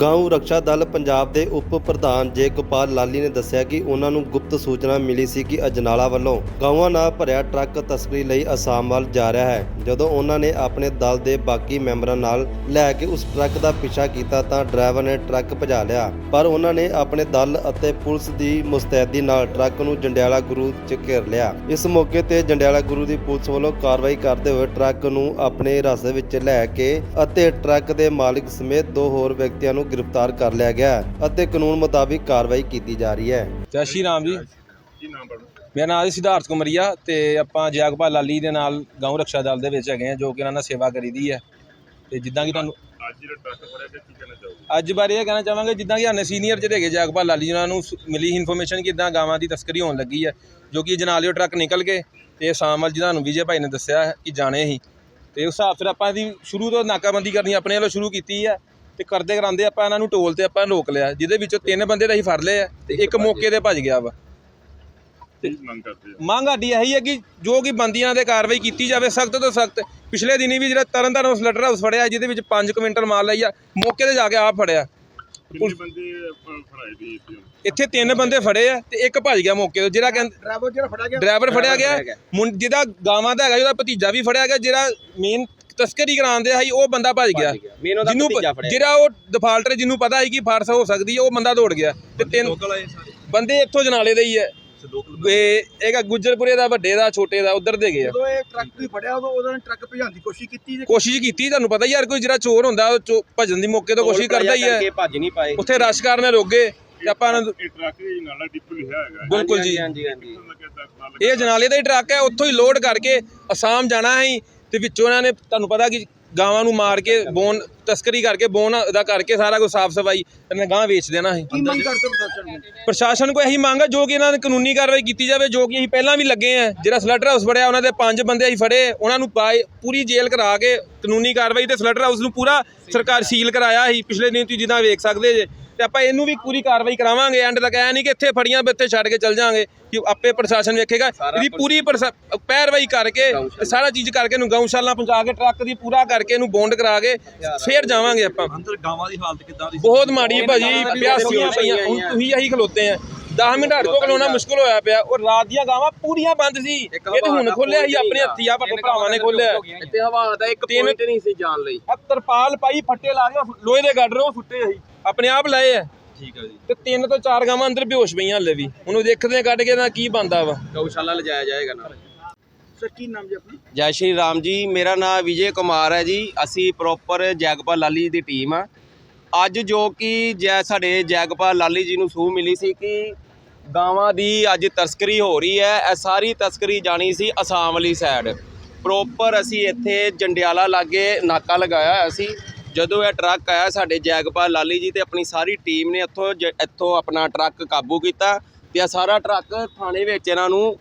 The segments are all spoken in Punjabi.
ਗਾਉਂ ਰਕਸ਼ਾ ਦਲ ਪੰਜਾਬ ਦੇ ਉਪ ਪ੍ਰਧਾਨ ਜੇ ਗੋਪਾਲ ਲਾਲੀ ਨੇ ਦੱਸਿਆ ਕਿ ਉਹਨਾਂ ਨੂੰ ਗੁਪਤ ਸੂਚਨਾ ਮਿਲੀ ਸੀ ਕਿ ਅਜਨਾਲਾ ਵੱਲੋਂ ਗਾਵਾਂ ਨਾਲ ਭਰਿਆ ਟਰੱਕ ਤਸਕਰੀ ਲਈ ਅਸਾਮ ਵੱਲ ਜਾ ਰਿਹਾ ਹੈ। ਜਦੋਂ ਉਹਨਾਂ ਨੇ ਆਪਣੇ ਦਲ ਦੇ ਬਾਕੀ ਮੈਂਬਰਾਂ ਨਾਲ ਲੈ ਕੇ ਉਸ ਟਰੱਕ ਦਾ ਪਿੱਛਾ ਕੀਤਾ ਤਾਂ ਡਰਾਈਵਰ ਨੇ ਟਰੱਕ ਭਜਾ ਲਿਆ। ਪਰ ਉਹਨਾਂ ਨੇ ਆਪਣੇ ਦਲ ਅਤੇ ਪੁਲਿਸ ਦੀ ਮੁਸਤੈਦੀ ਨਾਲ ਟਰੱਕ ਨੂੰ ਜੰਡਿਆਲਾ ਗੁਰੂ ਚ ਘੇਰ ਲਿਆ। ਇਸ ਮੌਕੇ ਤੇ ਜੰਡਿਆਲਾ ਗੁਰੂ ਦੀ ਪੁਲਿਸ ਵੱਲੋਂ ਕਾਰਵਾਈ ਕਰਦੇ ਹੋਏ ਟਰੱਕ ਨੂੰ ਆਪਣੇ ਰਸਤੇ ਵਿੱਚ ਲੈ ਕੇ ਅਤੇ ਟਰੱਕ ਦੇ ਮਾਲਕ ਸਮੇਤ ਦੋ ਹੋਰ ਵਿਅਕਤੀਆਂ ਨੂੰ ਗ੍ਰਿਫਤਾਰ ਕਰ ਲਿਆ ਗਿਆ ਅਤੇ ਕਾਨੂੰਨ ਮੁਤਾਬਿਕ ਕਾਰਵਾਈ ਕੀਤੀ ਜਾ ਰਹੀ ਹੈ। ਜੈ ਸ਼੍ਰੀ ਰਾਮ ਜੀ। ਕੀ ਨਾਮ ਬੜਾ ਮੇਰਾ ਨਾਮ ਹੈ ਸਿਧਾਰਥ ਕੁਮਰੀਆ ਤੇ ਆਪਾਂ ਜਗਪਾਲ ਲਾਲੀ ਦੇ ਨਾਲ ਗਊ ਰੱਖਿਆ ਦਲ ਦੇ ਵਿੱਚ ਹੈਗੇ ਆ ਜੋ ਕਿ ਇਹਨਾਂ ਨਾਲ ਸੇਵਾ ਕਰੀਦੀ ਹੈ। ਤੇ ਜਿੱਦਾਂ ਕਿ ਤੁਹਾਨੂੰ ਅੱਜ ਜਿਹੜਾ ਟਰੱਕ ਫੜਿਆ ਕੀ ਕਹਿਣਾ ਚਾਹੋਗੇ? ਅੱਜ ਬਾਰੇ ਇਹ ਕਹਿਣਾ ਚਾਹਾਂਗੇ ਜਿੱਦਾਂ ਕਿ ਸਾਡੇ ਸੀਨੀਅਰ ਜਿਹੜੇ ਹੈਗੇ ਜਗਪਾਲ ਲਾਲੀ ਜੀ ਉਹਨਾਂ ਨੂੰ ਸ- ਮਿਲੀ ਇਨਫੋਰਮੇਸ਼ਨ ਕਿ ਇਦਾਂ ਗਾਵਾਂ ਦੀ ਤਸਕਰੀ ਹੋਣ ਲੱਗੀ ਹੈ ਜੋ ਕਿ ਜਨਾਲਿਓ ਟਰੱਕ ਨਿਕਲ ਕੇ ਤੇ ਸ਼ਾਮ ਵੱਲ ਜਿਹਨਾਂ ਨੂੰ ਵਿਜੇ ਭਾਈ ਨੇ ਦੱਸਿਆ ਕਿ ਜਾਣੇ ਹੀ ਤੇ ਉਸ ਹਿਸਾਬ ਫਿਰ ਆਪਾਂ ਇਹਦੀ ਸ਼ੁਰੂ ਤੋਂ ਨਾਕਾਬੰਦੀ ਕਰਨੀ ਆਪਣੇ ਵੱਲੋਂ ਸ਼ੁਰੂ ਕੀਤੀ ਹੈ ਤੇ ਕਰਦੇ ਕਰਾਂਦੇ ਆਪਾਂ ਇਹਨਾਂ ਨੂੰ ਟੋਲ ਤੇ ਆਪਾਂ ਰੋਕ ਲਿਆ ਜਿਹਦੇ ਵਿੱਚੋਂ ਤਿੰਨ ਬੰਦੇ ਤਾਂ ਅਸੀਂ ਫੜ ਲਏ ਆ ਤੇ ਇੱਕ ਮੌਕੇ ਤੇ ਭੱਜ ਗਿਆ ਵਾ। ਮੰਗ ਕਰਦੇ ਆ। ਮੰਗ ਸਾਡੀ ਇਹੀ ਹੈ ਕਿ ਜੋ ਕਿ ਬੰਦੀਆਂ ਦੇ ਕਾਰਵਾਈ ਕੀਤੀ ਜਾਵੇ ਸਖਤ ਤੋਂ ਸਖਤ। ਪਿਛਲੇ ਦਿਨੀ ਵੀ ਜਿਹੜਾ ਤਰਨਤਾਰਨ ਸਲਟਰ ਹਾਊਸ ਫੜਿਆ ਜਿਹਦੇ ਵਿੱਚ 5 ਕੁਇੰਟਲ ਮਾਲ ਲਈ ਆ ਮੌਕੇ ਤੇ ਜਾ ਕੇ ਆਪ ਫੜਿਆ। ਕਿੰਨੇ ਬੰਦੇ ਆਪਾਂ ਫੜਾਏ ਦੀ ਇੱਥੇ? ਤਿੰਨ ਬੰਦੇ ਫੜੇ ਆ ਤੇ ਇੱਕ ਭੱਜ ਗਿਆ ਮੌਕੇ ਤੋਂ ਜਿਹੜਾ ਡਰਾਈਵਰ ਜਿਹੜਾ ਫੜਿਆ ਗਿਆ। ਡਰਾਈਵਰ ਫੜਿਆ ਗਿਆ ਮੁੰ- ਜਿਹਦਾ ਗਾਵਾਂ ਦਾ ਹੈਗਾ ਜਿਹਦਾ ਭਤੀਜਾ ਵੀ ਫੜਿਆ ਗਿਆ ਜਿਹੜਾ ਮੇਨ ਤਸਕਰੀ ਕਰਾਉਂਦੇ ਸੀ ਉਹ ਬੰਦਾ ਭੱਜ ਗਿਆ। ਜਿਹਨੂੰ ਜਿਹੜਾ ਉਹ ਡਿਫਾਲਟਰ ਜਿਹਨੂੰ ਪਤਾ ਸੀ ਕਿ ਫਾਰਸ ਹੋ ਸਕਦੀ ਹੈ ਉਹ ਬੰਦਾ ਦੌੜ ਗਿਆ। ਤੇ ਤਿੰਨ ਬੰਦੇ ਇੱਥੋਂ ਜਨਾਲੇ ਦੇ ਹੀ ਹੈ। ਇਹ ਹੈਗਾ ਗੁੱਜਰਪੁਰੇ ਦਾ ਵੱਡੇ ਦਾ ਛੋਟੇ ਦਾ ਉਧਰ ਦੇ ਗਏ ਆ। ਜਦੋਂ ਇਹ ਟਰੱਕ ਵੀ ਫੜਿਆ ਉਦੋਂ ਉਹਨਾਂ ਨੇ ਟਰੱਕ ਭਜਾਉਣ ਦੀ ਕੋਸ਼ਿਸ਼ ਕੀਤੀ ਤੇ ਕੋਸ਼ਿਸ਼ ਕੀਤੀ ਤੁਹਾਨੂੰ ਪਤਾ ਯਾਰ ਕੋਈ ਜਿਹੜਾ ਚੋਰ ਹੁੰਦਾ ਉਹ ਚੋ- ਭੱਜਣ ਦੀ ਮੌਕੇ ਤੋਂ ਕੋਸ਼ਿਸ਼ ਕਰਦਾ ਹੀ ਹੈ ਭੱਜ ਨਹੀਂ ਪਾਏ। ਉੱਥੇ ਰਸ਼ ਕਰਨ ਰੋਗੇ ਤੇ ਆਪਾਂ ਨੂੰ- ਇਹ ਟਰੱਕ ਦੇ ਨਾਲ ਡਿਪ ਲਿਖਿਆ ਹੈਗਾ। ਬਿਲਕੁਲ ਜੀ। ਹਾਂਜੀ ਹਾਂਜੀ ਲੱਗਿਆ ਤਾਂ ਨਾਲ ਇਹ ਜਨਾਲੇ ਦਾ ਹੀ ਟਰੱਕ ਹੈ ਉੱਥੋਂ ਹੀ ਲੋਡ ਕਰਕੇ ਅਸਾਮ ਜਾਣਾ ਹੈ ਤੇ ਵਿੱਚੋਂ ਇਹਨਾਂ ਨੇ ਤੁਹਾਨੂੰ ਪਤਾ ਕਿ ਗਾਵਾਂ ਨੂੰ ਮਾਰ ਕੇ ਬੋਨ ਤਸਕਰੀ ਕਰਕੇ ਬੋਨ ਦਾ ਕਰਕੇ ਸਾਰਾ ਕੁਝ ਸਾਫ਼ ਸਫ਼ਾਈ ਇਹਨਾਂ ਗਾਂ ਵੇਚ ਦੇਣਾ ਹੈ ਕੀ ਮੰਗ ਕਰਦੇ ਪ੍ਰਸ਼ਾਸਨ ਨੂੰ? ਪ੍ਰਸ਼ਾਸਨ ਕੋ ਇਹੀ ਮੰਗ ਹੈ ਜੋ ਕਿ ਇਹਨਾਂ ਨੇ ਕਾਨੂੰਨੀ ਕਾਰਵਾਈ ਕੀਤੀ ਜਾਵੇ ਜੋ ਕਿ ਅਸੀਂ ਪਹਿਲਾਂ ਵੀ ਲੱਗੇ ਆ। ਜਿਹੜਾ ਸਲਟਰ ਹਾਊਸ ਫੜਿਆ ਉਹਨਾਂ ਦੇ ਪੰਜ ਬੰਦੇ ਅਸੀਂ ਫੜੇ ਉਹਨਾਂ ਨੂੰ ਪਾਏ ਪੂਰੀ ਜੇਲ੍ਹ ਕਰਾ ਕੇ ਕਾਨੂੰਨੀ ਕਾਰਵਾਈ ਤੇ ਸਲਟਰ ਹਾਊਸ ਨੂੰ ਪੂਰਾ ਸਰਕਾਰ ਸੀਲ ਕਰਾਇਆ ਸੀ। ਪਿਛਲੇ ਦਿਨ ਤੁਸੀਂ ਜਿੱਦਾਂ ਵੇਖ ਸਕਦੇ ਜੇ। ਤੇ ਆਪਾਂ ਇਹਨੂੰ ਵੀ ਪੂਰੀ ਕਾਰਵਾਈ ਕਰਾਵਾਂਗੇ। ਐਂਡ ਤੱਕ ਐ ਨਹੀਂ ਕਿ ਇੱਥੇ ਫੜੀਆਂ ਵੀ ਇੱਥੇ ਛੱਡ ਕੇ ਚੱਲ ਜਾਾਂਗੇ ਕਿ ਆਪੇ ਪ੍ਰਸ਼ਾਸਨ ਵੇਖੇਗਾ। ਇਹਦੀ ਪੂਰੀ ਪੈਰਵਾਈ ਕਰਕੇ ਤੇ ਸਾਰਾ ਚੀਜ਼ ਕਰਕੇ ਇਹਨੂੰ ਗਊਸ਼ਾਲਾ ਪਹੁੰਚਾ ਕੇ ਟਰੱਕ ਦੀ ਪੂਰਾ ਕਰਕੇ ਇਹਨੂੰ ਬੌਂਡ ਕਰਾ ਕੇ ਫੇਰ ਜਾਵਾਂਗੇ ਆਪਾਂ। ਅੰਦਰ ਗਾਵਾਂ ਦੀ ਹਾਲਤ ਕਿੱਦਾਂ ਦੀ ਬਹੁਤ ਮਾੜੀ ਹੈ ਭਾਜੀ ਪਿਆਸੀਆਂ ਪਈਆਂ ਹੁਣ ਤੁਸੀਂ ਇਹੀ ਖਲੋਤੇ ਆ। 10 ਮਿੰਟ ਹਟ ਕੋ ਖਲੋਣਾ ਮੁਸ਼ਕਲ ਹੋਇਆ ਪਿਆ। ਉਹ ਰਾਤ ਦੀਆਂ ਗਾਵਾਂ ਪੂਰੀਆਂ ਬੰਦ ਸੀ। ਇਹ ਤੇ ਹੁਣ ਖੋਲਿਆ ਸੀ ਆਪਣੇ ਹੱਥੀ ਆ ਵੱਡੇ ਭਰਾਵਾਂ ਨੇ ਖੋਲਿਆ ਇੱਥੇ ਹਵਾ ਦਾ ਇੱਕ ਪੁਆਇੰਟ ਨਹੀਂ ਸੀ ਜਾਣ ਲਈ। ਤਰਪਾਲ ਪਾਈ ਫੱਟੇ ਲਾ ਕੇ ਲੋਹੇ ਦੇ ਗੱਡਰ ਉਹ ਸੁੱਟੇ ਅਸੀਂ ਆਪਣੇ ਆਪ ਲਾਏ ਆ। ਠੀਕ ਹੈ ਜੀ। ਤੇ ਤਿੰਨ ਤੋਂ ਚਾਰ ਗਾਵਾਂ ਅੰਦਰ ਬੇਹੋਸ਼ ਪਈਆਂ ਹਲੇ ਵੀ। ਉਹਨੂੰ ਦੇਖਦੇ ਆ ਕੱਢ ਕੇ ਨਾ ਕੀ ਬੰਦਾ ਵਾ। ਗਊਸ਼ਾਲਾ ਲਿਜਾਇਆ ਜਾਏਗਾ ਨਾਲ। ਸਰ ਕੀ ਨਾਮ ਜੀ ਆਪਣਾ? ਜੈ ਸ਼੍ਰੀ ਰਾਮ ਜੀ ਮੇਰਾ ਨਾਮ ਵਿਜੇ ਕੁਮਾਰ ਹੈ ਜੀ। ਅਸੀਂ ਪ੍ਰੋਪਰ ਜੈਗਪਾਲ ਲਾਲੀ ਦੀ ਟੀਮ ਆ। ਅੱਜ ਜੋ ਕਿ ਜੈ ਸਾਡੇ ਜੈਗਪਾਲ ਲਾਲੀ ਜੀ ਨੂੰ ਸੂਹ ਮਿਲੀ ਸੀ ਕਿ ਗਾਵਾਂ ਦੀ ਅੱਜ ਤਸਕਰੀ ਹੋ ਰਹੀ ਹੈ। ਇਹ ਸਾਰੀ ਤਸਕਰੀ ਜਾਣੀ ਸੀ ਅਸਾਮ ਵਾਲੀ ਸਾਈਡ ਪ੍ਰੋਪਰ ਅਸੀਂ ਇੱਥੇ ਜੰਡਿਆਲਾ ਲਾਗੇ ਨਾਕਾ ਲਗਾਇਆ ਹੋਇਆ ਸੀ। ਜਦੋਂ ਇਹ ਟਰੱਕ ਆਇਆ ਸਾਡੇ ਜੈਗਪਾਲ ਲਾਲੀ ਜੀ ਤੇ ਆਪਣੀ ਸਾਰੀ ਟੀਮ ਨੇ ਇੱਥੋਂ ਇੱਥੋਂ ਆਪਣਾ ਟਰੱਕ ਕਾਬੂ ਕੀਤਾ ਤੇ ਇਹ ਸਾਰਾ ਟਰੱਕ ਥਾਣੇ ਵਿੱਚ ਇਹਨਾਂ ਨੂੰ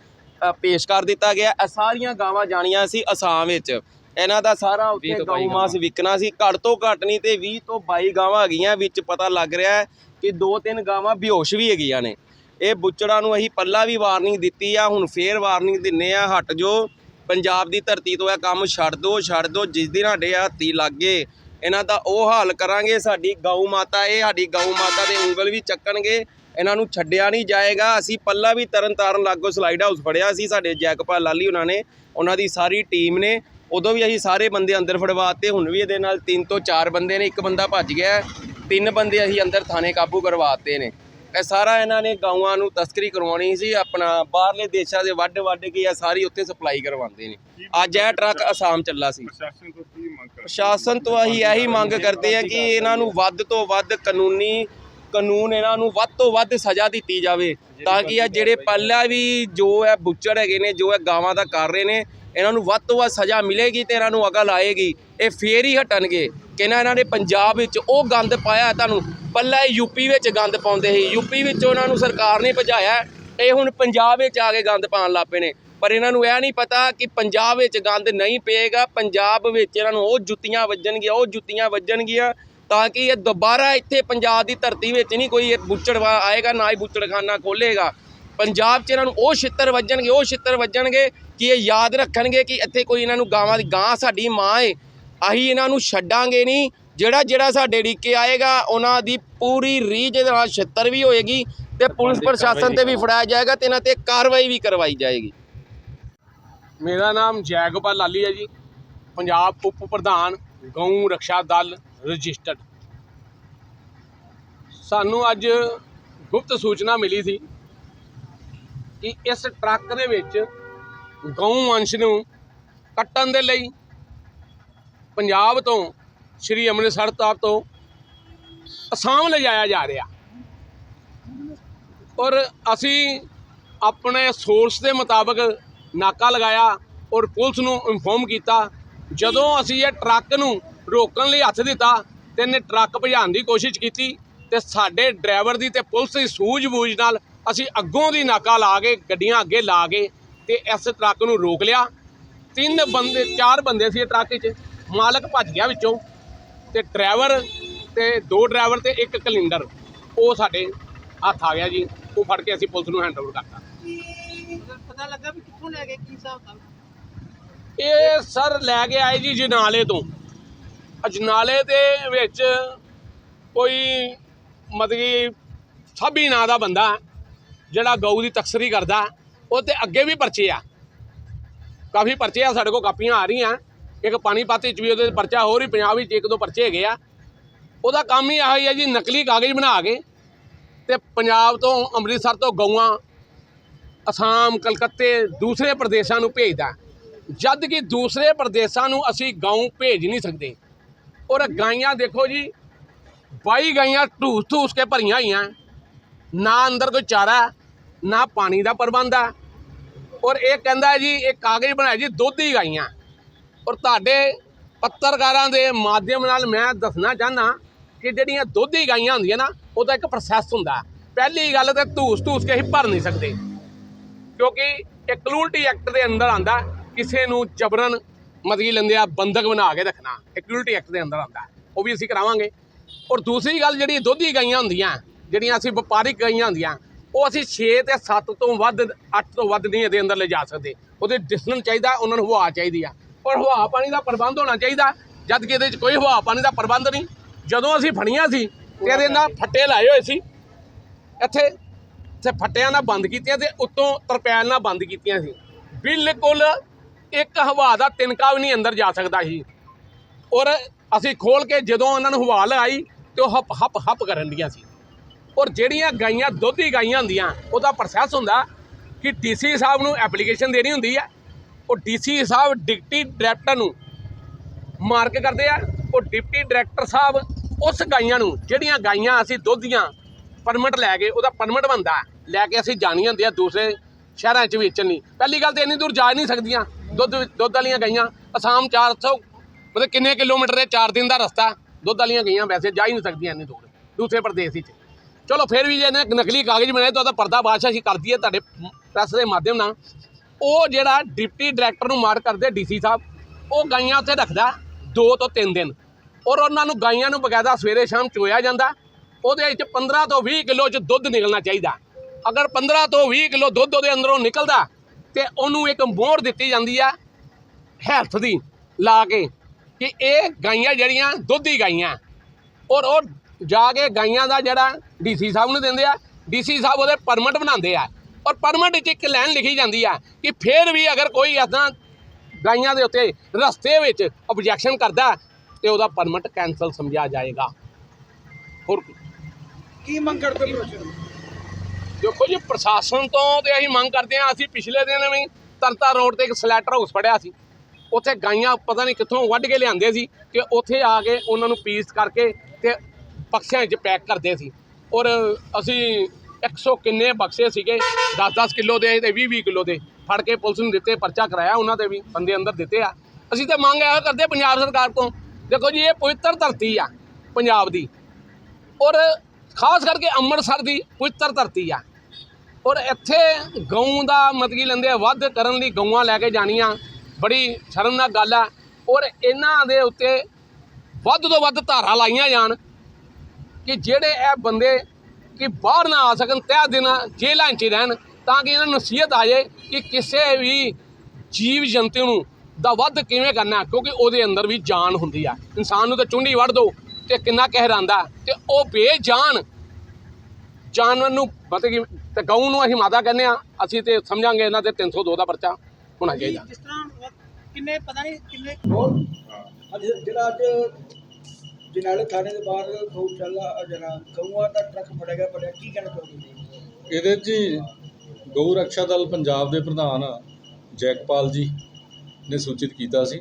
ਪੇਸ਼ ਕਰ ਦਿੱਤਾ ਗਿਆ। ਇਹ ਸਾਰੀਆਂ ਗਾਵਾਂ ਜਾਣੀਆਂ ਸੀ ਅਸਾਮ ਵਿੱਚ। ਇਹਨਾਂ ਦਾ ਸਾਰਾ ਉੱਥੇ ਗਊ ਮਾਸ ਵਿਕਣਾ ਸੀ। ਘੱਟ ਤੋਂ ਘੱਟ ਨਹੀਂ ਤੇ 20 ਤੋਂ 22 ਗਾਵਾਂ ਹੈਗੀਆਂ ਵਿੱਚ ਪਤਾ ਲੱਗ ਰਿਹਾ ਹੈ ਕਿ ਦੋ ਤਿੰਨ ਗਾਵਾਂ ਬੇਹੋਸ਼ ਵੀ ਹੈਗੀਆਂ ਨੇ। ਇਹ ਬੁੱਚੜਾਂ ਨੂੰ ਅਸੀਂ ਪੱਲਾ ਵੀ ਵਾਰਨਿੰਗ ਦਿੱਤੀ ਆ ਹੁਣ ਫੇਰ ਵਾਰਨਿੰਗ ਦਿੰਨੇ ਆ ਹਟ ਜੋ। ਪੰਜਾਬ ਦੀ ਧਰਤੀ ਤੋਂ ਇਹ ਕੰਮ ਛੱਡ ਦੋ ਛੱਡ ਦੋ ਜਿਸ ਦਿਨ ਸਾਡੇ ਹੱਥੀ ਲੱਗੇ ਇਹਨਾਂ ਦਾ ਉਹ ਹਾਲ ਕਰਾਂਗੇ, ਸਾਡੀ ਗਊ ਮਾਤਾ ਇਹ ਸਾਡੀ ਗਊ ਮਾਤਾ ਦੇ ਉਂਗਲ ਵੀ ਚੱਕਣਗੇ, ਇਹਨਾਂ ਨੂੰ ਛੱਡਿਆ ਨਹੀਂ ਜਾਏਗਾ। ਅਸੀਂ ਪੱਲਾ ਵੀ ਤਰਨ ਤਾਰਨ ਲਾਗੋ ਸਲਾਈਡ ਹਾਊਸ ਫੜਿਆ ਸੀ, ਸਾਡੇ ਜੈਕਪਾਲ ਲਾਲੀ ਉਹਨਾਂ ਨੇ, ਉਹਨਾਂ ਦੀ ਸਾਰੀ ਟੀਮ ਨੇ। ਉਦੋਂ ਵੀ ਅਸੀਂ ਸਾਰੇ ਬੰਦੇ ਅੰਦਰ ਫੜਵਾਤੇ, ਹੁਣ ਵੀ ਇਹਦੇ ਨਾਲ ਤਿੰਨ ਤੋਂ ਚਾਰ ਬੰਦੇ ਨੇ, ਇੱਕ ਬੰਦਾ ਭੱਜ ਗਿਆ, ਤਿੰਨ ਬੰਦੇ ਅਸੀਂ ਅੰਦਰ ਥਾਣੇ ਕਾਬੂ ਕਰਵਾਤੇ ਨੇ। ਇਹ ਸਾਰਾ ਇਹਨਾਂ ਨੇ ਗਾਵਾਂ ਨੂੰ ਤਸਕਰੀ ਕਰਵਾਉਣੀ ਸੀ, ਆਪਣਾ ਬਾਹਰਲੇ ਦੇਸ਼ਾਂ ਦੇ ਵੱਡ ਵੱਡ ਕੇ ਆ ਸਾਰੀ ਉੱਥੇ ਸਪਲਾਈ ਕਰਵਾਉਂਦੇ ਨੇ। ਅੱਜ ਇਹ ਟਰੱਕ ਅਸਾਮ ਚੱਲਾ ਸੀ। ਪ੍ਰਸ਼ਾਸਨ ਤੋਂ ਕੀ ਪ੍ਰਸ਼ਾਸਨ ਤੋਂ ਅਸੀਂ ਇਹੀ ਮੰਗ ਕਰਦੇ ਆ ਕਿ ਇਹਨਾਂ ਨੂੰ ਵੱਧ ਤੋਂ ਵੱਧ ਕਾਨੂੰਨੀ, ਕਾਨੂੰਨ ਇਹਨਾਂ ਨੂੰ ਵੱਧ ਤੋਂ ਵੱਧ ਸਜ਼ਾ ਦਿੱਤੀ ਜਾਵੇ ਤਾਂ ਕਿ ਇਹ ਜਿਹੜੇ ਪਹਿਲਾਂ ਵੀ ਜੋ ਹੈ ਬੁੱਚੜ ਹੈਗੇ ਨੇ, ਜੋ ਹੈ ਗਾਵਾਂ ਦਾ ਕਰ ਰਹੇ ਨੇ, ਇਹਨਾਂ ਨੂੰ ਵੱਧ ਤੋਂ ਵੱਧ ਸਜ਼ਾ ਮਿਲੇਗੀ ਤੇ ਇਹਨਾਂ ਨੂੰ ਅਕਲ ਆਏਗੀ। ਇਹ ਫੇਰ ਹੀ ਹਟਣਗੇ ਕਿ ਇਹਨਾਂ ਨੇ ਪੰਜਾਬ ਵਿੱਚ ਉਹ ਗੰਦ ਪਾਇਆ ਤੁਹਾਨੂੰ, ਪਹਿਲਾਂ ਇਹ ਯੂਪੀ ਵਿੱਚ ਗੰਦ ਪਾਉਂਦੇ ਸੀ ਯੂਪੀ ਵਿੱਚ ਉਹਨਾਂ ਨੂੰ ਸਰਕਾਰ ਨੇ ਭਜਾਇਆ ਇਹ ਹੁਣ ਪੰਜਾਬ ਵਿੱਚ ਆ ਕੇ ਗੰਦ ਪਾਉਣ ਲੱਗ ਪਏ ਨੇ। ਪਰ ਇਹਨਾਂ ਨੂੰ ਇਹ ਨਹੀਂ ਪਤਾ ਕਿ ਪੰਜਾਬ ਵਿੱਚ ਗੰਦ ਨਹੀਂ ਪਏਗਾ ਪੰਜਾਬ ਵਿੱਚ ਇਹਨਾਂ ਨੂੰ ਉਹ ਜੁੱਤੀਆਂ ਵੱਜਣਗੀਆਂ ਉਹ ਜੁੱਤੀਆਂ ਵੱਜਣਗੀਆਂ ਤਾਂ ਕਿ ਇਹ ਦੁਬਾਰਾ ਇੱਥੇ ਪੰਜਾਬ ਦੀ ਧਰਤੀ ਵਿੱਚ ਨਹੀਂ ਕੋਈ ਇਹ ਬੁੱਚੜਵਾ ਆਏਗਾ ਨਾ ਹੀ ਬੁੱਚੜਖਾਨਾ ਖੋਲੇਗਾ ਪੰਜਾਬ 'ਚ ਇਹਨਾਂ ਨੂੰ ਉਹ ਛਿੱਤਰ ਵੱਜਣਗੇ ਉਹ ਛਿੱਤਰ ਵੱਜਣਗੇ ਕਿ ਇਹ ਯਾਦ ਰੱਖਣਗੇ ਕਿ ਇੱਥੇ ਕੋਈ ਇਹਨਾਂ ਨੂੰ ਗਾਵਾਂ ਦੀ ਗਾਂ ਸਾਡੀ ਮਾਂ ਏ। ਅਸੀਂ ਇਹਨਾਂ ਨੂੰ ਛੱਡਾਂਗੇ ਨਹੀਂ। ਜਿਹੜਾ ਜਿਹੜਾ ਸਾਡੇ ਡੀਕੇ ਆਏਗਾ ਉਹਨਾਂ ਦੀ ਪੂਰੀ ਰੀਝ ਦੇ ਨਾਲ ਛਿੱਤਰ ਵੀ ਹੋਏਗੀ ਤੇ ਪੁਲਿਸ ਪ੍ਰਸ਼ਾਸਨ ਤੇ ਵੀ ਫੜਾਇਆ ਜਾਏਗਾ ਤੇ ਇਹਨਾਂ ਤੇ ਕਾਰਵਾਈ ਵੀ ਕਰਵਾਈ ਜਾਏਗੀ। ਮੇਰਾ ਨਾਮ ਜੈਗੋਪਾਲ ਲਾਲੀ ਹੈ ਜੀ। ਪੰਜਾਬ ਉਪ ਪ੍ਰਧਾਨ ਗਊ ਰੱਖਿਆ ਦਲ ਰਜਿਸਟਰਡ। ਸਾਨੂੰ ਅੱਜ ਗੁਪਤ ਸੂਚਨਾ ਮਿਲੀ ਸੀ ਕਿ ਇਸ ਟਰੱਕ ਦੇ ਵਿੱਚ ਗਊ ਵੰਸ਼ ਨੂੰ ਕੱਟਣ ਦੇ ਲਈ ਪੰਜਾਬ ਤੋਂ ਸ਼੍ਰੀ ਅੰਮ੍ਰਿਤਸਰ ਸਾਹਿਬ ਤੋਂ ਅਸਾਮ ਲਿਜਾਇਆ ਜਾ ਰਿਹਾ। ਔਰ ਅਸੀਂ ਆਪਣੇ ਸੋਰਸ ਦੇ ਮੁਤਾਬਕ ਨਾਕਾ ਲਗਾਇਆ ਔਰ ਪੁਲਿਸ ਨੂੰ ਇਨਫੋਰਮ ਕੀਤਾ। ਜਦੋਂ ਅਸੀਂ ਇਹ ਟਰੱਕ ਨੂੰ ਰੋਕਣ ਲਈ ਹੱਥ ਦਿੱਤਾ ਤੇ ਇਹਨੇ ਟਰੱਕ ਭਜਾਉਣ ਦੀ ਕੋਸ਼ਿਸ਼ ਕੀਤੀ ਤੇ ਸਾਡੇ ਡਰਾਈਵਰ ਦੀ ਤੇ ਪੁਲਿਸ ਦੀ ਸੂਝ-ਬੂਝ ਨਾਲ ਅਸੀਂ ਅੱਗੋਂ ਦੀ ਨਾਕਾ ਲਾ ਕੇ, ਗੱਡੀਆਂ ਅੱਗੇ ਲਾ ਕੇ ਤੇ ਇਸ ਟਰੱਕ ਨੂੰ ਰੋਕ ਲਿਆ। ਤਿੰਨ ਬੰਦੇ, ਚਾਰ ਬੰਦੇ ਸੀ ਇਹ ਟਰੱਕ 'ਚ ਮਾਲਕ ਭੱਜ ਗਿਆ ਵਿੱਚੋਂ ਤੇ ਡਰਾਈਵਰ ਤੇ ਦੋ ਡਰਾਈਵਰ ਤੇ ਇੱਕ ਕਲਿੰਡਰ, ਉਹ ਸਾਡੇ ਹੱਥ ਆ ਗਿਆ ਜੀ। ਉਹ ਫੜ ਕੇ ਅਸੀਂ ਪੁਲਿਸ ਨੂੰ ਹੈਂਡਓਵਰ ਕਰਤਾ। ਪਤਾ ਲੱਗਾ ਵੀ ਕਿੱਥੋਂ ਲੈ ਗਏ, ਕੀ ਹਿਸਾਬ ਦਾ ਇਹ ਸਰ ਲੈ ਕੇ ਆਏ ਜੀ ਜਨਾਲੇ ਤੋਂ। ਅਜਨਾਲੇ ਦੇ ਵਿੱਚ ਕੋਈ ਮਤਲਬ ਕਿ ਸਾਬੀ ਨਾਂ ਦਾ ਬੰਦਾ ਜਿਹੜਾ ਗਊ ਦੀ ਤਕਸਰੀ ਕਰਦਾ ਉਹ ਤੇ ਅੱਗੇ ਵੀ ਪਰਚੇ ਆ। ਕਾਫੀ ਪਰਚੇ ਆ, ਸਾਡੇ ਕੋਲ ਕਾਪੀਆਂ ਆ ਰਹੀਆਂ। ਇੱਕ ਪਾਣੀਪਤ ਵਿੱਚ ਵੀ ਉਹਦੇ ਪਰਚਾ ਹੋਰ ਵੀ ਪੰਜਾਬ ਵਿੱਚ ਇੱਕ ਦੋ ਪਰਚੇ ਹੈਗੇ ਆ। ਉਹਦਾ ਕੰਮ ਹੀ ਇਹੋ ਹੀ ਹੈ ਜੀ, ਨਕਲੀ ਕਾਗਜ਼ ਬਣਾ ਕੇ ਤੇ ਪੰਜਾਬ ਤੋਂ ਅੰਮ੍ਰਿਤਸਰ ਤੋਂ ਗਊਆਂ ਅਸਾਮ, ਕਲਕੱਤੇ ਦੂਸਰੇ ਪ੍ਰਦੇਸ਼ਾਂ ਨੂੰ ਭੇਜਦਾ। ਜਦ ਕਿ ਦੂਸਰੇ ਪ੍ਰਦੇਸ਼ਾਂ ਨੂੰ ਅਸੀਂ ਗਊ ਭੇਜ ਨਹੀਂ ਸਕਦੇ। ਔਰ ਗਾਈਆਂ ਦੇਖੋ ਜੀ 22 ਗਾਈਆਂ ਢੂਸ ਢੂਸ ਕੇ ਭਰੀਆਂ ਹੋਈਆਂ। ਨਾ ਅੰਦਰ ਕੋਈ ਚਾਰਾ, ਨਾ ਪਾਣੀ ਦਾ ਪ੍ਰਬੰਧ ਹੈ ਔਰ ਇਹ ਕਹਿੰਦਾ ਜੀ, ਇਹ ਕਾਗਜ਼ ਬਣਾਇਆ ਜੀ ਦੁੱਧੀ ਗਾਈਆਂ। ਔਰ ਤੁਹਾਡੇ ਪੱਤਰਕਾਰਾਂ ਦੇ ਮਾਧਿਅਮ ਨਾਲ ਮੈਂ ਦੱਸਣਾ ਚਾਹਨਾ ਕਿ ਜਿਹੜੀਆਂ ਦੁੱਧੀ ਗਾਈਆਂ ਹੁੰਦੀਆਂ ਨਾ, ਉਹਦਾ ਇੱਕ ਪ੍ਰੋਸੈਸ ਹੁੰਦਾ। ਪਹਿਲੀ ਗੱਲ ਤੇ ਧੂਸ ਧੂਸ ਕੇ ਅਸੀਂ ਭਰ ਨਹੀਂ ਸਕਦੇ। ਕਿਉਂਕਿ ਇਹ ਕਲੂਲਟੀ ਐਕਟ ਦੇ ਅੰਦਰ ਆਂਦਾ ਕਿਸੇ ਨੂੰ ਜਬਰਨ ਮਤਲਬ ਲੈਂਦੇ ਆ ਬੰਦਕ ਬਣਾ ਕੇ ਰੱਖਣਾ ਇਹ ਕਲੂਲਟੀ ਐਕਟ ਦੇ ਅੰਦਰ ਆਂਦਾ ਉਹ ਵੀ ਅਸੀਂ ਕਰਾਵਾਂਗੇ। ਔਰ ਦੂਸਰੀ ਗੱਲ ਜਿਹੜੀ ਦੁੱਧੀ ਗਾਈਆਂ ਹੁੰਦੀਆਂ ਜਿਹੜੀਆਂ ਅਸੀਂ ਵਪਾਰਿਕ ਗਾਈਆਂ ਹੁੰਦੀਆਂ ਉਹ ਅਸੀਂ 6 ਤੇ 7 ਤੋਂ ਵੱਧ 8 ਤੋਂ ਵੱਧ ਨਹੀਂ ਇਹਦੇ ਅੰਦਰ ਲੈ ਜਾ ਸਕਦੇ। ਉਹਦੇ ਡਿਸਟੈਂਸ ਚਾਹੀਦਾ ਉਹਨਾਂ ਨੂੰ ਹਵਾ ਚਾਹੀਦੀ ਆ। ਔਰ ਹਵਾ ਪਾਣੀ ਦਾ ਪ੍ਰਬੰਧ ਹੋਣਾ ਚਾਹੀਦਾ ਜਦ ਕਿ ਇਹਦੇ 'ਚ ਕੋਈ ਹਵਾ ਪਾਣੀ ਦਾ ਪ੍ਰਬੰਧ ਨਹੀਂ। ਜਦੋਂ ਅਸੀਂ ਫੜੀਆਂ ਸੀ ਤੇ ਇਹਦੇ ਨਾਲ ਫੱਟੇ ਲਾਏ ਹੋਏ ਸੀ। ਇੱਥੇ ਇੱਥੇ ਫੱਟਿਆਂ ਨਾਲ ਬੰਦ ਕੀਤੀਆਂ ਤੇ ਉੱਤੋਂ ਤਰਪੈਲ ਨਾਲ ਬੰਦ ਕੀਤੀਆਂ ਸੀ। ਬਿਲਕੁਲ ਇੱਕ ਹਵਾ ਦਾ ਤਿਨਕਾ ਵੀ ਨਹੀਂ ਅੰਦਰ ਜਾ ਸਕਦਾ ਸੀ। ਔਰ ਅਸੀਂ ਖੋਲ ਕੇ ਜਦੋਂ ਉਹਨਾਂ ਨੂੰ ਹਵਾ ਲਗਾਈ ਤੇ ਉਹ ਹੱਪ ਹੱਪ ਹੱਪ ਕਰਨ ਦੀਆਂ ਸੀ। ਔਰ ਜਿਹੜੀਆਂ ਗਾਈਆਂ, ਦੁੱਧੀ ਗਾਈਆਂ ਹੁੰਦੀਆਂ, ਉਹਦਾ ਪ੍ਰੋਸੈਸ ਹੁੰਦਾ ਕਿ ਡੀਸੀ ਸਾਹਿਬ ਨੂੰ ਐਪਲੀਕੇਸ਼ਨ ਦੇਣੀ ਹੁੰਦੀ ਹੈ ਉਹ ਡੀਸੀ ਸਾਹਿਬ ਡਿਪਟੀ ਡਾਇਰੈਕਟਰ ਨੂੰ ਮਾਰਕ ਕਰਦੇ ਆ। ਉਹ ਡਿਪਟੀ ਡਾਇਰੈਕਟਰ ਸਾਹਿਬ ਉਸ ਗਾਈਆਂ ਨੂੰ, ਜਿਹੜੀਆਂ ਗਾਈਆਂ ਅਸੀਂ ਦੁੱਧੀਆਂ ਪਰਮਿਟ ਲੈ ਕੇ, ਉਹਦਾ ਪਰਮਿਟ ਬੰਦਾ ਲੈ ਕੇ ਅਸੀਂ ਜਾਣੀਆਂ ਹੁੰਦੀਆਂ ਦੂਸਰੇ ਸ਼ਹਿਰਾਂ 'ਚ ਵੇਚਣ ਲਈ ਪਹਿਲੀ ਗੱਲ ਤੇ ਇੰਨੀ ਦੂਰ ਜਾ ਨਹੀਂ ਸਕਦੀਆਂ। ਦੁੱਧ ਦੁੱਧ ਵਾਲੀਆਂ ਗਾਈਆਂ। ਅਸਾਮ 400 ਮਤਲਬ ਕਿੰਨੇ ਕਿਲੋਮੀਟਰ ਦੇ 4 ਦਿਨ ਦਾ ਰਸਤਾ। ਦੁੱਧ ਵਾਲੀਆਂ ਗਈਆਂ ਵੈਸੇ, ਜਾ ਹੀ ਨਹੀਂ ਸਕਦੀਆਂ ਇੰਨੀ ਦੂਰ। ਦੂਸਰੇ ਪ੍ਰਦੇਸ਼ ਵਿੱਚ। ਚਲੋ ਫਿਰ ਵੀ ਜੇ ਇਹਨੇ ਨਕਲੀ ਕਾਗਜ਼ ਬਣਾਏ ਤਾਂ ਉਹਦਾ ਪਰਦਾ ਬਾਦਸ਼ਾਹ ਅਸੀਂ ਕਰਦੀ ਹੈ ਤੁਹਾਡੇ ਪ੍ਰੈਸ ਦੇ ਮਾਧਿਅਮ ਨਾਲ। ਉਹ ਜਿਹੜਾ ਡਿਪਟੀ ਡਾਇਰੈਕਟਰ ਨੂੰ ਮਾਰ ਕਰਦੇ ਡੀਸੀ ਸਾਹਿਬ, ਉਹ ਗਾਈਆਂ ਉੱਥੇ ਰੱਖਦਾ 2 ਤੋਂ 3 ਦਿਨ। ਔਰ ਉਹਨਾਂ ਨੂੰ ਗਾਈਆਂ ਨੂੰ ਬਕਾਇਦਾ ਸਵੇਰੇ ਸ਼ਾਮ ਚੋਇਆ ਜਾਂਦਾ। ਉਹਦੇ ਵਿੱਚ 15 ਤੋਂ 20 ਕਿਲੋ ਚ ਦੁੱਧ ਨਿਕਲਣਾ ਚਾਹੀਦਾ। ਅਗਰ 15 ਤੋਂ 20 ਕਿਲੋ ਦੁੱਧ ਉਹਦੇ ਅੰਦਰੋਂ ਨਿਕਲਦਾ, ਤੇ ਉਹਨੂੰ ਇੱਕ ਮੋਹਰ ਦਿੱਤੀ ਜਾਂਦੀ ਆ ਹੈਲਥ ਦੀ, ਲਾ ਕੇ, ਕਿ ਇਹ ਗਾਈਆਂ ਜਿਹੜੀਆਂ ਦੁੱਧੀ ਗਾਈਆਂ। ਔਰ ਉਹ ਜਾ ਕੇ ਗਾਈਆਂ ਦਾ ਜਿਹੜਾ ਡੀਸੀ ਸਾਹਿਬ ਨੂੰ ਦਿੰਦੇ ਆ ਡੀਸੀ ਸਾਹਿਬ ਉਹਦੇ ਪਰਮਿਟ ਬਣਾਉਂਦੇ ਆ। ਔਰ ਪਰਮਿਟ ਵਿੱਚ ਇੱਕ ਲਾਈਨ ਲਿਖੀ ਜਾਂਦੀ ਆ ਕਿ ਫਿਰ ਵੀ ਅਗਰ ਕੋਈ ਇਦਾਂ ਗਾਈਆਂ ਦੇ ਉੱਤੇ ਰਸਤੇ ਵਿੱਚ ਆਬਜੈਕਸ਼ਨ ਕਰਦਾ, ਤੇ ਉਹਦਾ ਪਰਮਿਟ ਕੈਨਸਲ ਸਮਝਿਆ ਜਾਏਗਾ। ਹੋਰ ਕੀ ਮੰਗ ਕਰਦੇ ਪ੍ਰਸ਼ਾਸਨ ਦੇਖੋ ਜੀ, ਪ੍ਰਸ਼ਾਸਨ ਤੋਂ ਤੇ ਅਸੀਂ ਮੰਗ ਕਰਦੇ ਹਾਂ, ਅਸੀਂ ਪਿਛਲੇ ਦਿਨ ਵੀ ਤਰਤਾ ਰੋਡ ਤੇ ਇੱਕ ਸਲੈਟਰ ਹਾਊਸ ਫੜਿਆ ਸੀ। ਉੱਥੇ ਗਾਈਆਂ ਪਤਾ ਨਹੀਂ ਕਿੱਥੋਂ ਵੱਢ ਕੇ ਲਿਆਂਦੇ ਸੀ ਕਿ ਉੱਥੇ ਆ ਕੇ ਉਹਨਾਂ ਨੂੰ ਪੀਸ ਕਰਕੇ ਤੇ ਬਕਸਿਆਂ 'ਚ ਪੈਕ ਕਰਦੇ ਸੀ। ਔਰ ਅਸੀਂ 100 ਕਿੰਨੇ ਬਕਸੇ ਸੀਗੇ 10-10 ਕਿਲੋ ਦੇ ਤੇ 20-20 ਕਿਲੋ ਦੇ। ਫੜ ਕੇ ਪੁਲਿਸ ਨੂੰ ਦਿੱਤੇ, ਪਰਚਾ ਕਰਾਇਆ ਉਹਨਾਂ ਦੇ ਵੀ, ਬੰਦੇ ਅੰਦਰ ਦਿੱਤੇ ਆ। ਅਸੀਂ ਤਾਂ ਮੰਗ ਇਹੋ ਕਰਦੇ ਪੰਜਾਬ ਸਰਕਾਰ ਤੋਂ ਦੇਖੋ ਜੀ, ਇਹ ਪਵਿੱਤਰ ਧਰਤੀ ਆ ਪੰਜਾਬ ਦੀ। ਔਰ ਖਾਸ ਕਰਕੇ ਅੰਮ੍ਰਿਤਸਰ ਦੀ ਪਵਿੱਤਰ ਧਰਤੀ ਆ। ਔਰ ਇੱਥੇ ਗਊ ਦਾ ਮਤਲਬ ਲੈਂਦੇ ਵੱਧ ਕਰਨ ਲਈ ਗਊਆਂ ਲੈ ਕੇ ਜਾਣੀਆਂ, ਬੜੀ ਸ਼ਰਮਨਾਕ ਗੱਲ ਆ। ਔਰ ਇਹਨਾਂ ਦੇ ਉੱਤੇ ਵੱਧ ਤੋਂ ਵੱਧ ਧਾਰਾ ਲਾਈਆਂ ਜਾਣ ਕਿ ਜਿਹੜੇ ਇਹ ਬੰਦੇ ਕਿ ਬਾਹਰ ਨਾ ਆ ਸਕਣ, ਤਹਿ ਦਿਨ ਜੇਲ੍ਹਾਂ 'ਚ ਰਹਿਣ, ਤਾਂ ਕਿ ਇਹਨਾਂ ਨੂੰ ਨਸੀਹਤ ਆ ਜਾਏ ਕਿ ਕਿਸੇ ਵੀ ਜੀਵ ਜੰਤੂ ਨੂੰ ਦਾ ਵੱਧ ਕਿਵੇਂ ਕਰਨਾ, ਕਿਉਂਕਿ ਉਹਦੇ ਅੰਦਰ ਵੀ ਜਾਨ ਹੁੰਦੀ ਆ। ਇਨਸਾਨ ਨੂੰ ਤਾਂ ਚੁੰਡੀ ਵੱਢ ਦਿਓ ਤੇ ਕਿੰਨਾ ਕਹਿਰਾਂਦਾ ਤੇ ਉਹ ਬੇਜਾਨ ਜਾਨਵਰ ਨੂੰ ਪਤਾ ਕੀ ਤੇ ਗਊ ਨੂੰ ਅਸੀਂ ਮਾਤਾ ਕਹਿੰਦੇ ਆ ਅਸੀਂ ਤੇ ਸਮਝਾਂਗੇ ਇਹਨਾਂ ਤੇ 302 ਦਾ ਪਰਚਾ ਹੋਣਾ ਚਾਹੀਦਾ। ਜਿਸ ਤਰ੍ਹਾਂ ਕਿੰਨੇ ਪਤਾ ਨਹੀਂ ਕਿੰਨੇ ਅੱਜ ਜਿਹੜਾ ਅੱਜ ਜਨਾਲੇ ਥਾਣੇ ਦੇ ਬਾਹਰ ਗਊਸ਼ਾਲਾ ਜਨਾ ਗਊਆਂ ਦਾ ਟਰੱਕ ਫੜਿਆ ਕੀ ਕਹਿਣਾ ਚਾਹੁੰਦੇ ਇਹਦੇ 'ਚ ਜੀ ਗਊ ਰੱਖਿਆ ਦਲ ਪੰਜਾਬ ਦੇ ਪ੍ਰਧਾਨ ਜੈਕਪਾਲ ਜੀ ਨੇ ਸੂਚਿਤ ਕੀਤਾ ਸੀ।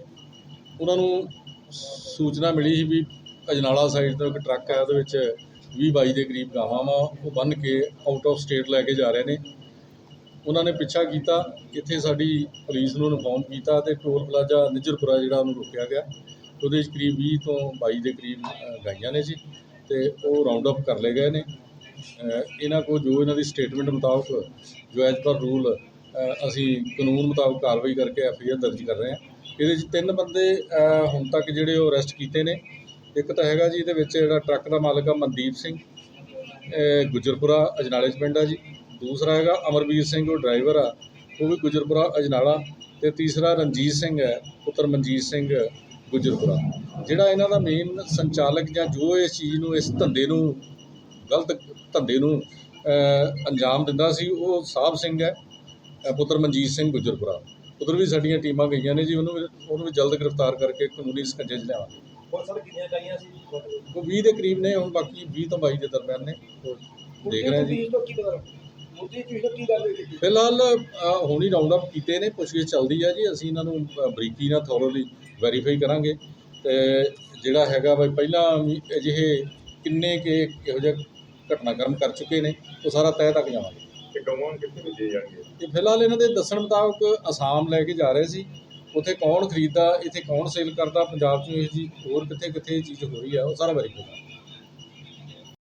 ਉਹਨਾਂ ਨੂੰ ਸੂਚਨਾ ਮਿਲੀ ਸੀ ਵੀ ਅਜਨਾਲਾ ਸਾਈਡ ਤੋਂ ਇੱਕ ਟਰੱਕ ਹੈ ਉਹਦੇ ਵਿੱਚ 20 22 ਦੇ ਕਰੀਬ ਗਾਵਾਂ ਵਾ, ਉਹ ਬੰਨ ਕੇ ਆਊਟ ਆਫ ਸਟੇਟ ਲੈ ਕੇ ਜਾ ਰਹੇ ਨੇ। ਉਹਨਾਂ ਨੇ ਪਿੱਛਾ ਕੀਤਾ, ਇੱਥੇ ਸਾਡੀ ਪੁਲਿਸ ਨੂੰ ਇਨਫੋਰਮ ਕੀਤਾ ਤੇ ਟੋਲ ਪਲਾਜ਼ਾ ਨਿਜਰਪੁਰਾ ਜਿਹੜਾ ਉਹਨੂੰ ਰੋਕਿਆ ਗਿਆ। ਉਹਦੇ ਵਿੱਚ ਕਰੀਬ 20 ਤੋਂ 22 ਦੇ ਕਰੀਬ ਗਾਈਆਂ ਨੇ ਜੀ ਤੇ ਉਹ ਰਾਉਂਡ ਅਪ ਕਰ ਲਏ ਗਏ ਨੇ। ਇਹਨਾਂ ਕੋਲ ਜੋ ਇਹਨਾਂ ਦੀ ਸਟੇਟਮੈਂਟ ਮੁਤਾਬਕ, ਜੋ ਐਜ਼ ਪਰ ਰੂਲ ਅਸੀਂ ਕਾਨੂੰਨ ਮੁਤਾਬਕ ਕਾਰਵਾਈ ਕਰਕੇ ਐਫ ਆਈ ਆਰ ਦਰਜ ਕਰ ਰਹੇ ਹਾਂ। ਇਹਦੇ ਵਿੱਚ ਤਿੰਨ ਬੰਦੇ ਹੁਣ ਤੱਕ ਜਿਹੜੇ ਉਹ ਅਰੈਸਟ ਕੀਤੇ ਨੇ। ਇੱਕ ਤਾਂ ਹੈਗਾ ਜੀ ਇਹਦੇ ਵਿੱਚ ਜਿਹੜਾ ਟਰੱਕ ਦਾ ਮਾਲਕ ਆ ਮਨਦੀਪ ਸਿੰਘ ਅ, ਗੁਜਰਪੁਰਾ ਅਜਨਾਲੇ 'ਚ ਪਿੰਡ ਆ ਜੀ। ਦੂਸਰਾ ਹੈਗਾ ਅਮਰਵੀਰ ਸਿੰਘ ਉਹ ਡਰਾਈਵਰ ਆ ਉਹ ਵੀ ਗੁਜਰਪੁਰਾ ਅਜਨਾਲਾ। ਤੇ ਤੀਸਰਾ ਰਣਜੀਤ ਸਿੰਘ ਹੈ ਪੁੱਤਰ ਮਨਜੀਤ ਸਿੰਘ ਗੁਜਰਪੁਰਾ। ਜਿਹੜਾ ਇਹਨਾਂ ਦਾ ਮੇਨ ਸੰਚਾਲਕ ਜਾਂ ਜੋ ਇਸ ਚੀਜ਼ ਨੂੰ ਇਸ ਧੰਦੇ ਨੂੰ ਗਲਤ ਧੰਦੇ ਨੂੰ ਅੰਜਾਮ ਦਿੰਦਾ ਸੀ ਉਹ ਸਾਹਿਬ ਸਿੰਘ ਹੈ ਪੁੱਤਰ ਮਨਜੀਤ ਸਿੰਘ ਗੁਜਰਪੁਰਾ। ਉਧਰ ਵੀ ਸਾਡੀਆਂ ਟੀਮਾਂ ਗਈਆਂ ਨੇ ਜੀ ਉਹਨੂੰ ਵੀ ਉਹਨੂੰ ਵੀ ਜਲਦ ਗ੍ਰਿਫਤਾਰ ਕਰਕੇ ਕਾਨੂੰਨੀ ਸਕੰਜੇ 'ਚ ਲਿਆਵਾਂਗੇ। ਹੋਰ ਸਰ ਕਿੰਨੀਆਂ ਗਾਈਆਂ ਸੀ? ਉਹ 20 ਦੇ ਕਰੀਬ ਨੇ ਹੁਣ ਬਾਕੀ 20 ਤੋਂ 22 ਦੇ ਦਰਮਿਆਨ ਨੇ। ਦੇਖ ਰਹੇ ਹਾਂ ਜੀ। ਮੁੱਦੀ ਚੀਜ਼ ਕੀ ਗੱਲ ਹੋਈ ਫਿਲਹਾਲ ਅ, ਹੁਣ ਹੀ ਰਾਉਂਡ ਅਪ ਕੀਤੇ ਨੇ ਪੁੱਛਗਿੱਛ ਚੱਲਦੀ ਆ ਜੀ। ਅਸੀਂ ਇਹਨਾਂ ਨੂੰ ਅ, ਬਰੀਕੀ ਨਾਲ ਥੋਰੋਲੀ ਵੈਰੀਫਾਈ ਕਰਾਂਗੇ। ਤੇ ਜਿਹੜਾ ਹੈਗਾ ਵੀ ਪਹਿਲਾਂ ਵੀ ਅਜਿਹੇ ਕਿੰਨੇ ਕੇ ਇਹੋ ਜਿਹਾ ਘਟਨਾਕ੍ਰਮ ਕਰ ਚੁੱਕੇ ਨੇ ਉਹ ਸਾਰਾ ਤਹਿ ਤੱਕ ਜਾਵਾਂਗੇ। ਤੇ ਗਊਆਂ ਕਿੱਥੇ ਭੇਜੇ ਜਾਣਗੇ? ਤੇ ਫਿਲਹਾਲ ਇਹਨਾਂ ਦੇ ਦੱਸਣ ਮੁਤਾਬਕ ਅਸਾਮ ਲੈ ਕੇ ਜਾ ਰਹੇ ਸੀ। ਉੱਥੇ ਕੌਣ ਖਰੀਦਦਾ, ਇੱਥੇ ਕੌਣ ਸੇਲ ਕਰਦਾ, ਪੰਜਾਬ 'ਚ ਇਹ ਜੀ ਹੋਰ ਕਿੱਥੇ ਕਿੱਥੇ ਇਹ ਚੀਜ਼ ਹੋ ਰਹੀ ਆ, ਉਹ ਸਾਰਾ ਵੈਰੀਫਾਈ ਕਰਾਂਗੇ